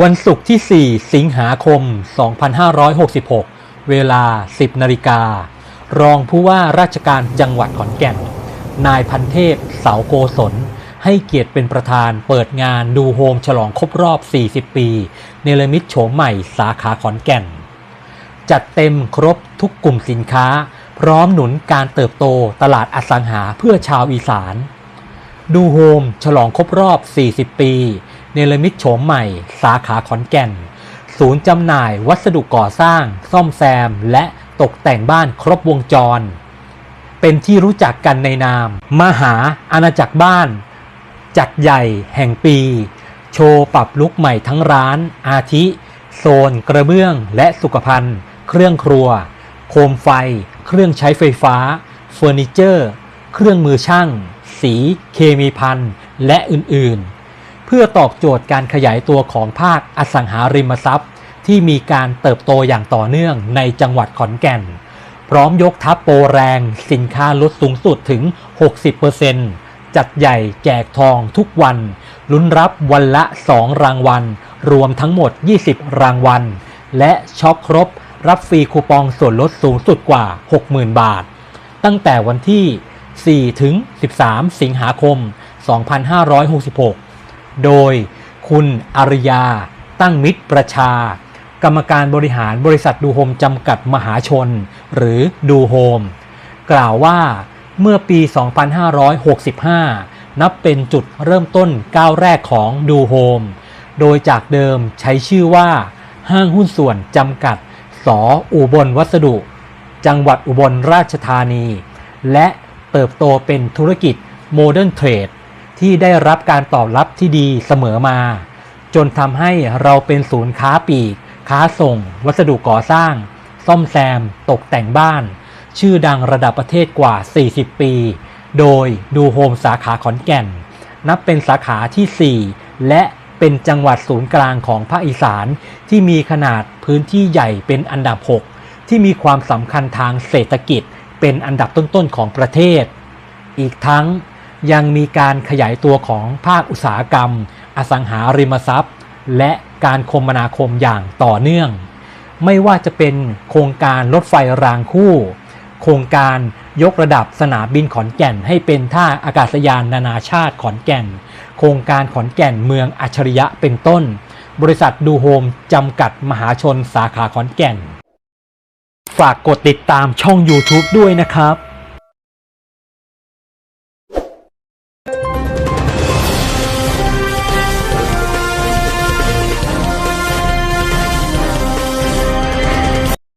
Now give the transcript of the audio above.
วันศุกร์ที่ 4 สิงหาคม 2566 เวลา 10 นาฬิกา รองผู้ว่าราชการจังหวัดขอนแก่น นายพันเทพ เสาโกศล ให้เกียรติเป็นประธานเปิดงานดูโฮมฉลองครบรอบ 40 ปี เนลมิตโฉมใหม่สาขาขอนแก่น จัดเต็มครบทุกกลุ่มสินค้า พร้อมหนุนการเติบโตตลาดอสังหาเพื่อชาวอีสาน ดูโฮมฉลองครบรอบ 40 ปี เนลมิตโฉมใหม่ สาขาขอนแก่น ศูนย์จำหน่ายวัสดุก่อสร้าง ซ่อมแซม และตกแต่งบ้านครบวงจร เป็นที่รู้จักกันในนาม มหาอาณาจักรบ้าน จัดใหญ่แห่งปี โชว์ปรับลุกใหม่ทั้งร้าน อาทิ โซน กระเบื้อง และสุขภัณฑ์ เครื่องครัว โคมไฟ เครื่องใช้ไฟฟ้า เฟอร์นิเจอร์ เครื่องมือช่าง สี เคมีพันและอื่นๆ พื่อตอบโจทย์การขยายตัวของภาคอสังหาริมทรัพย์ ที่มีการเติบโตอย่างต่อเนื่องในจังหวัดขอนแก่น พร้อมยกทัพโปรแรงสินค้าลดสูงสุดถึง 60%จัดใหญ่แจกทองทุกวัน ลุ้นรับวันละ 2 รางวัล รวมทั้งหมด 20 รางวัล และช็อปครบ รับฟรีคูปองส่วนลดสูงสุดกว่า 60,000 บาท ตั้งแต่วันที่ 4 ถึง 13 สิงหาคม 2566 โดยคุณอริยา ตั้งมิตรประชา กรรมการบริหารบริษัทดูโฮมจำกัดมหาชน หรือดูโฮม กล่าวว่าเมื่อปี 2565 นับเป็นจุดเริ่มต้นก้าวแรกของดูโฮม โดยจากเดิมใช้ชื่อว่า ห้างหุ้นส่วนจำกัด สออุบลวัสดุ จังหวัดอุบลราชธานี และเติบโตเป็นธุรกิจโมเดิร์นเทรด ที่ได้รับการตอบรับที่ดีเสมอมา จนทำให้เราเป็นศูนย์ค้าปลีก ค้าส่ง วัสดุก่อสร้าง ซ่อมแซม ตกแต่งบ้าน ชื่อดังระดับประเทศกว่า 40 ปี โดยดูโฮมสาขาขอนแก่น นับเป็นสาขาที่ 4 และเป็นจังหวัดศูนย์กลางของภาคอีสานที่มีขนาดพื้นที่ใหญ่เป็นอันดับ 6 ที่มีความสำคัญทางเศรษฐกิจ เป็นอันดับต้นๆของประเทศ อีกทั้ง ยังมีการขยายตัวของภาคอุตสาหกรรม อสังหาริมทรัพย์ และการคมนาคมอย่างต่อเนื่อง ไม่ว่าจะเป็นโครงการรถไฟรางคู่ โครงการยกระดับสนามบินขอนแก่น ให้เป็นท่าอากาศยานนานาชาติขอนแก่น โครงการขอนแก่นเมืองอัจฉริยะเป็นต้น บริษัทดูโฮมจำกัดมหาชนสาขาขอนแก่น ฝากกดติดตามช่อง YouTube ด้วยนะครับ